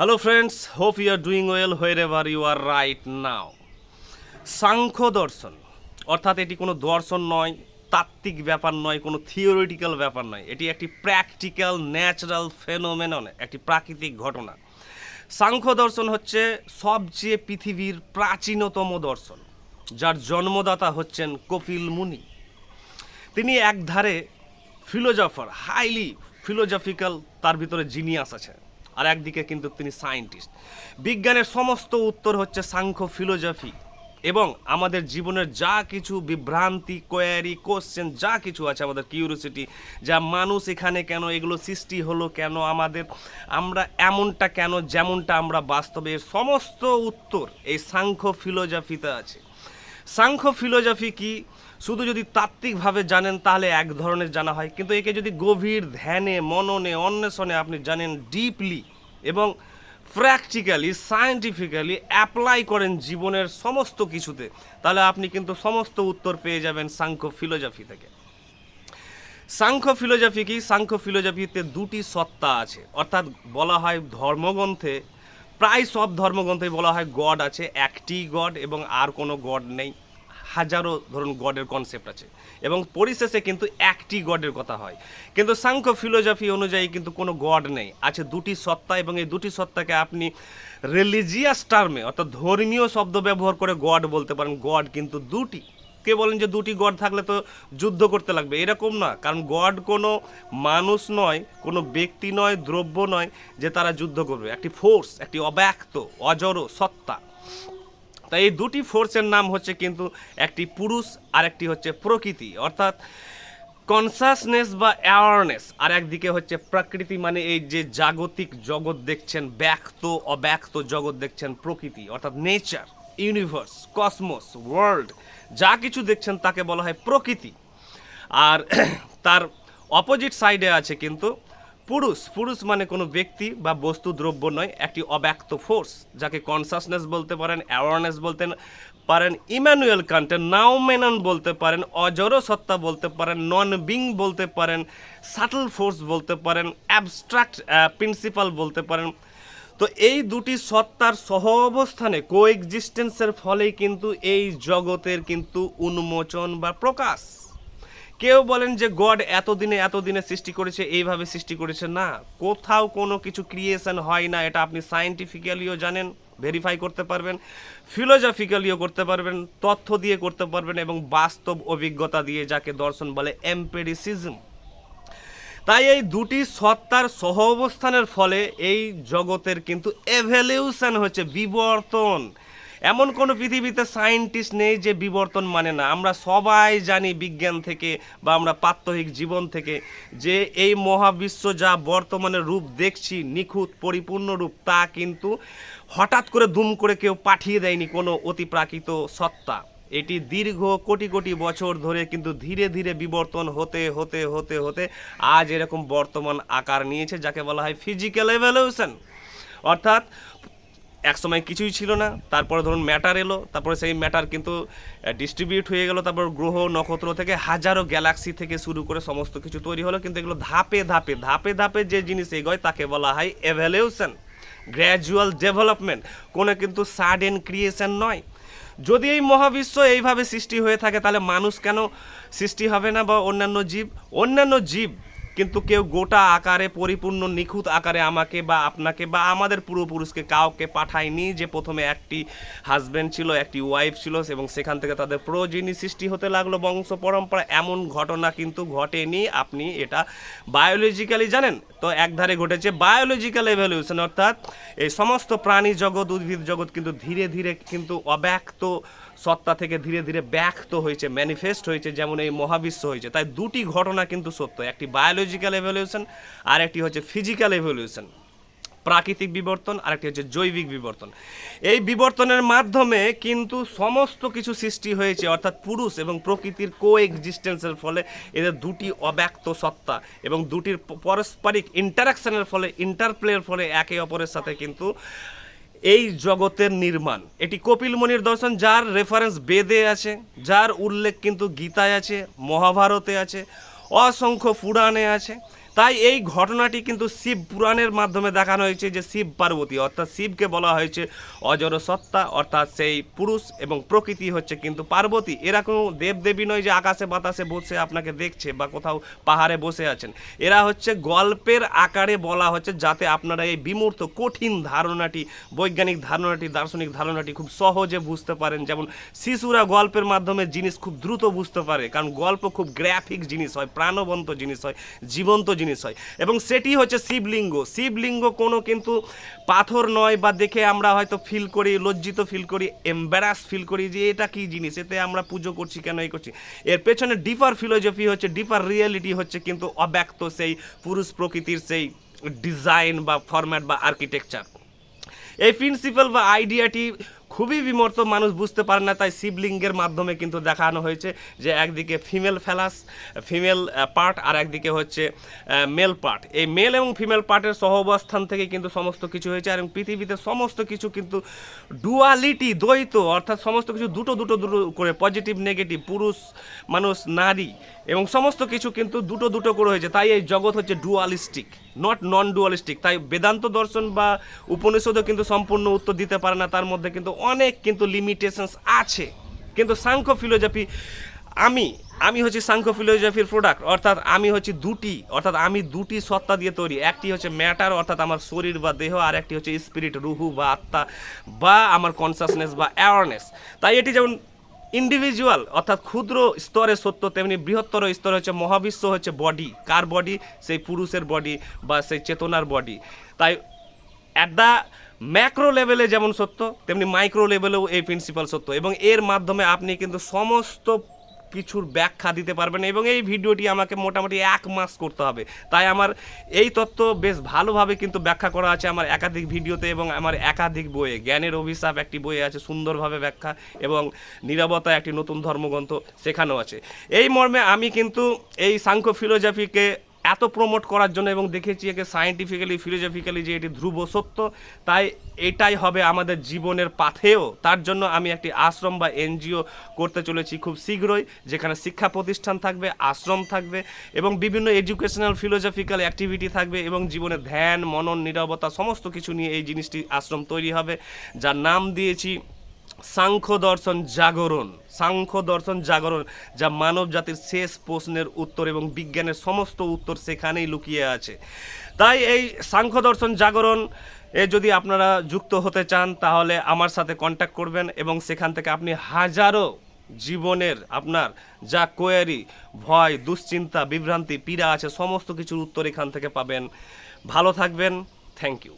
Hello friends hope you are doing well wherever you are right now Sankhya দর্শন, অর্থাৎ এটি কোনো দর্শন নয়, তাত্ত্বিক ব্যাপার নয়, কোনো থিওরিটিক্যাল ব্যাপার নয়। এটি একটি প্র্যাকটিক্যাল ন্যাচারাল ফেনোমেনন একটি প্রাকৃতিক ঘটনা। সাংখ্য দর্শন হচ্ছে সবচেয়ে পৃথিবীর প্রাচীনতম দর্শন, যার জন্মদাতা হচ্ছেন কপিল মুনি। তিনি একধারে ফিলোজফার হাইলি ফিলোজফিক্যাল তার ভিতরে জিনিয়াস আছে আর একদিকে কিন্তু তিনি সায়েন্টিস্ট। বিজ্ঞানের সমস্ত উত্তর হচ্ছে সাংখ্য ফিলোজফি এবং আমাদের জীবনের যা কিছু বিভ্রান্তি কোয়ারি কোশ্চেন যা কিছু আছে আমাদের কিউরিয়াসিটি যা মানুষ এখানে কেন এগুলো সৃষ্টি হলো, কেন আমাদের, আমরা এমনটা কেন, যেমনটা আমরা বাস্তবে সমস্ত উত্তর এই সাংখ্য ফিলোজফিতে আছে। সাংখ্য ফিলোজফি কি? শুধু যদি তাত্ত্বিকভাবে জানেন তাহলে এক ধরনের জানা হয়, কিন্তু একে যদি গভীর ধ্যানে, মননে, অন্বেষণে আপনি জানেন ডিপলি এবং প্র্যাকটিক্যালি সায়েন্টিফিক্যালি অ্যাপ্লাই করেন জীবনের সমস্ত কিছুতে। তাহলে আপনি কিন্তু সমস্ত উত্তর পেয়ে যাবেন সাংখ্য ফিলোজফি থেকে। সাংখ্য ফিলোজফি কি? সাংখ্য ফিলোজফিতে দুটি সত্তা আছে। অর্থাৎ বলা হয় ধর্মগ্রন্থে, প্রায় সব ধর্মগ্রন্থে বলা হয় গড আছে। একটি গড এবং আর কোনো গড নেই। হাজারো ধরুন গডের কনসেপ্ট আছে। এবং পরিশেষে কিন্তু একটি গডের কথা হয়। কিন্তু সাংখ্য ফিলোজফি অনুযায়ী কিন্তু কোনো গড নেই। আছে দুটি সত্তা এবং এই দুটি সত্তাকে আপনি রিলিজিয়াস টার্মে অর্থাৎ ধর্মীয় শব্দ ব্যবহার করে গড বলতে পারেন। গড কিন্তু দুটি। কে বলেন যে দুটি গড থাকলে তো যুদ্ধ করতে লাগবে? এরকম না। কারণ গড কোনো মানুষ নয়, কোনো ব্যক্তি নয়, দ্রব্য নয় যে তারা যুদ্ধ করবে। একটি ফোর্স একটি অব্যক্ত, অজড় সত্তা। তাই এই দুটি ফোর্সের নাম হচ্ছে কিন্তু একটি পুরুষ আর একটি হচ্ছে প্রকৃতি। অর্থাৎ কনসাসনেস বা অ্যাওয়ারনেস আর একদিকে হচ্ছে প্রকৃতি মানে এই যে জাগতিক জগৎ দেখছেন, ব্যক্ত, অব্যক্ত জগৎ দেখছেন প্রকৃতি। অর্থাৎ নেচার ইউনিভার্স কসমোস ওয়ার্ল্ড যা কিছু দেখছেন তাকে বলা হয় প্রকৃতি। আর তার অপোজিট সাইডে আছে কিন্তু পুরুষ পুরুষ মানে কোনো ব্যক্তি বা বস্তু, দ্রব্য নয়, একটি অব্যক্ত ফোর্স যাকে কনসাসনেস বলতে পারেন অ্যাওয়ারনেস বলতে পারেন ইম্যানুয়েল কান্টে নাওমেনন বলতে পারেন অজর সত্তা বলতে পারেন নন বিং বলতে পারেন সাটল ফোর্স বলতে পারেন অ্যাবস্ট্রাক্ট প্রিন্সিপাল বলতে পারেন। তো এই দুটি সত্তার সহ অবস্থানে কোএক্সিস্টেন্সের ফলেই কিন্তু এই জগতের কিন্তু উন্মোচন বা প্রকাশ। কেউ বলেন যে গড এতদিনে এতদিনে সৃষ্টি করেছে, এইভাবে সৃষ্টি করেছে। না, কোথাও কোনো কিছু ক্রিয়েশন হয় না, এটা আপনি সায়েন্টিফিক্যালিও জানেন ভেরিফাই করতে পারবেন ফিলোজফিক্যালিও করতে পারবেন, তথ্য দিয়ে করতে পারবেন এবং বাস্তব অভিজ্ঞতা দিয়ে যাকে দর্শন বলে এম্পেরিসিজম তাই এই দুটি সত্তার সহ অবস্থানের ফলে এই জগতের কিন্তু এভলিউশন হচ্ছে বিবর্তন। এমন কোনো পৃথিবীতে সায়েন্টিস্ট নেই যে বিবর্তন মানে না। আমরা সবাই জানি বিজ্ঞান থেকে বা আমরা প্রাত্যহিক জীবন থেকে যে এই মহাবিশ্ব যা বর্তমানে রূপ দেখছি, নিখুঁত, পরিপূর্ণ রূপ, তা কিন্তু হঠাৎ করে দুম করে কেউ পাঠিয়ে দেয়নি কোনো অতিপ্রাকৃত সত্তা। এটি দীর্ঘ, কোটি কোটি বছর ধরে কিন্তু ধীরে ধীরে বিবর্তন হতে হতে হতে হতে আজ এরকম বর্তমান আকার নিয়েছে, যাকে বলা হয় ফিজিক্যাল এভলিউশন অর্থাৎ একসময় কিছুই ছিল না, তারপরে ধরুন ম্যাটার এলো, তারপরে সেই ম্যাটার কিন্তু ডিস্ট্রিবিউট হয়ে গেল, তারপর গ্রহ, নক্ষত্র থেকে হাজারো গ্যালাক্সি থেকে শুরু করে সমস্ত কিছু তৈরি হলো, কিন্তু এগুলো ধাপে ধাপে ধাপে ধাপে যে জিনিস এগোয় তাকে বলা হয় এভলিউশন গ্র্যাজুয়াল ডেভেলপমেন্ট কোনো কিন্তু সাডেন ক্রিয়েশন নয়। যদি এই মহাবিশ্ব এইভাবে সৃষ্টি হয়ে থাকে, তাহলে মানুষ কেন সৃষ্টি হবে না বা অন্যান্য জীব? অন্যান্য জীব কিন্তু কেউ গোটা আকারে, পরিপূর্ণ, নিখুঁত আকারে আমাকে বা আপনাকে বা আমাদের পূর্বপুরুষকে কাউকে পাঠায়নি যে প্রথমে একটি হাজব্যান্ড ছিল, একটি ওয়াইফ ছিল এবং সেখান থেকে তাদের প্রয়োজনী সৃষ্টি হতে লাগল বংশ পরম্পরা। এমন ঘটনা কিন্তু ঘটেনি, আপনি এটা বায়োলজিক্যালি জানেন। তো একধারে ঘটেছে বায়োলজিক্যাল এভলিউশন অর্থাৎ এই সমস্ত প্রাণী জগৎ, উদ্ভিদ জগৎ কিন্তু ধীরে ধীরে কিন্তু অব্যক্ত সত্তা থেকে ধীরে ধীরে ব্যক্ত হয়েছে ম্যানিফেস্ট হয়েছে, যেমন এই মহাবিশ্ব হয়েছে। তাই দুটি ঘটনা কিন্তু সত্য, একটি বায়োলজিক্যাল এভলিউশন আর একটি হচ্ছে ফিজিক্যাল এভলিউশন প্রাকৃতিক বিবর্তন আর একটি হচ্ছে জৈবিক বিবর্তন। এই বিবর্তনের মাধ্যমে কিন্তু সমস্ত কিছু সৃষ্টি হয়েছে, অর্থাৎ পুরুষ এবং প্রকৃতির কো এক্সিস্টেন্সের ফলে এদের দুটি অব্যক্ত সত্তা এবং দুটির পারস্পরিক ইন্টারাকশনের ফলে ইন্টারপ্লের ফলে একে অপরের সাথে কিন্তু এই জগতের নির্মাণ। এটি কপিল মুনির দর্শন, যার রেফারেন্স বেদে আছে, যার উল্লেখ কিন্তু গীতায় আছে, মহাভারতে আছে। অসংখ্য পুরাণে আছে। তাই এই ঘটনাটি কিন্তু শিব পুরাণের মাধ্যমে দেখানো হয়েছে যে শিব পার্বতী, অর্থাৎ শিবকে বলা হয়েছে অজর সত্তা, অর্থাৎ সেই পুরুষ এবং প্রকৃতি হচ্ছে কিন্তু পার্বতী। এরা কোনো দেবদেবী নয় যে আকাশে, বাতাসে বসে আপনাকে দেখছে বা কোথাও পাহাড়ে বসে আছেন। এরা হচ্ছে গল্পের আকারে বলা হচ্ছে যাতে আপনারা এই বিমূর্ত কঠিন ধারণাটি, বৈজ্ঞানিক ধারণাটি, দার্শনিক ধারণাটি খুব সহজে বুঝতে পারেন। যেমন শিশুরা গল্পের মাধ্যমে জিনিস খুব দ্রুত বুঝতে পারে, কারণ গল্প খুব গ্রাফিক জিনিস হয়, প্রাণবন্ত জিনিস হয়, জীবন্ত জিনিস হয়। এবং সেটি হচ্ছে শিবলিঙ্গ। শিবলিঙ্গ কোনো কিন্তু পাথর নয় বা দেখে আমরা হয়তো ফিল করি, লজ্জিত ফিল করি এম্বারাস ফিল করি যে এটা কি জিনিস, এতে আমরা পুজো করছি, কেন এই করছি? এর পেছনে ডিপার ফিলোজফি হচ্ছে ডিপার রিয়েলিটি হচ্ছে কিন্তু অব্যক্ত সেই পুরুষ প্রকৃতির সেই ডিজাইন বা ফরম্যাট বা আর্কিটেকচার এই প্রিন্সিপাল বা আইডিয়াটি খুবই বিমর্ত মানুষ বুঝতে পারে না, তাই শিবলিঙ্গের মাধ্যমে কিন্তু দেখানো হয়েছে যে একদিকে ফিমেল ফেলাস ফিমেল পার্ট আর একদিকে হচ্ছে মেল পার্ট এই মেল এবং ফিমেল পার্টের সহবস্থান থেকে কিন্তু সমস্ত কিছু হয়েছে এবং পৃথিবীতে সমস্ত কিছু কিন্তু ডুয়ালিটি দ্বৈত, অর্থাৎ সমস্ত কিছু দুটো দুটো দুটো করে পজিটিভ নেগেটিভ পুরুষ, মানুষ, নারী এবং সমস্ত কিছু কিন্তু দুটো দুটো করে হয়েছে। তাই এই জগৎ হচ্ছে ডুয়ালিস্টিক নট নন ডুয়ালিস্টিক তাই বেদান্ত দর্শন বা উপনিষদও কিন্তু সম্পূর্ণ উত্তর দিতে পারে না, তার মধ্যে কিন্তু অনেক কিন্তু লিমিটেশনস আছে। কিন্তু সাংখ্য ফিলোজফি আমি আমি হচ্ছি সাংখ্য ফিলোজফির প্রোডাক্ট অর্থাৎ আমি হচ্ছি দুটি, অর্থাৎ আমি দুটি সত্তা দিয়ে তৈরি। একটি হচ্ছে ম্যাটার অর্থাৎ আমার শরীর বা দেহ, আর একটি হচ্ছে স্পিরিট রুহু বা আত্মা বা আমার কনসাসনেস বা অ্যাওয়ারনেস তাই এটি যেমন ইন্ডিভিজুয়াল অর্থাৎ ক্ষুদ্র স্তরে সত্য, তেমনি বৃহত্তর স্তরে হচ্ছে মহাবিশ্ব হচ্ছে বডি কার বডি সেই পুরুষের বডি বা সেই চেতনার বডি তাই অ্যাট দ্য ম্যাক্রো লেভেলে যেমন সত্য, তেমনি মাইক্রো লেভেলেও এই প্রিন্সিপাল সত্য। এবং এর মাধ্যমে আপনি কিন্তু সমস্ত কিছুর ব্যাখ্যা দিতে পারবেন এবং এই ভিডিওটি আমাকে মোটামুটি এক মাস করতে হবে। তাই আমার এই তত্ত্ব বেশ ভালোভাবে কিন্তু ব্যাখ্যা করা আছে আমার একাধিক ভিডিওতে এবং আমার একাধিক বইয়ে। জ্ঞানের অভিশাপ একটি বইয়ে আছে, সুন্দরভাবে ব্যাখ্যা এবং নিরবতা একটি নতুন ধর্মগ্রন্থ সেখানেও আছে। এই মর্মে আমি কিন্তু এই সাংখ্য ফিলোজফিকে এত প্রমোট করার জন্য এবং দেখেছি একে সায়েন্টিফিক্যালি ফিলোজফিক্যালি যে এটি ধ্রুব সত্য, তাই এটাই হবে আমাদের জীবনের পাথেও তার জন্য আমি একটি আশ্রম বা এনজিও করতে চলেছি খুব শীঘ্রই, যেখানে শিক্ষা প্রতিষ্ঠান থাকবে, আশ্রম থাকবে এবং বিভিন্ন এডুকেশনাল ফিলোজফিক্যাল অ্যাক্টিভিটি থাকবে এবং জীবনে ধ্যান, মনন, নিরবতা সমস্ত কিছু নিয়ে এই জিনিসটি আশ্রম তৈরি হবে, যার নাম দিয়েছি সাংখ্য দর্শন জাগরণ সাংখ্য দর্শন জাগরণ, যা মানব জাতির শেষ প্রশ্নের উত্তর এবং বিজ্ঞানের সমস্ত উত্তর সেখানেই লুকিয়ে আছে। তাই এই সাংখ্য দর্শন জাগরণ এ যদি আপনারা যুক্ত হতে চান, তাহলে আমার সাথে কন্ট্যাক্ট করবেন এবং সেখান থেকে আপনি হাজারো জীবনের আপনার যা কোয়ারি ভয়, দুশ্চিন্তা, বিভ্রান্তি, পীড়া আছে, সমস্ত কিছুর উত্তর এখান থেকে পাবেন। ভালো থাকবেন। Thank you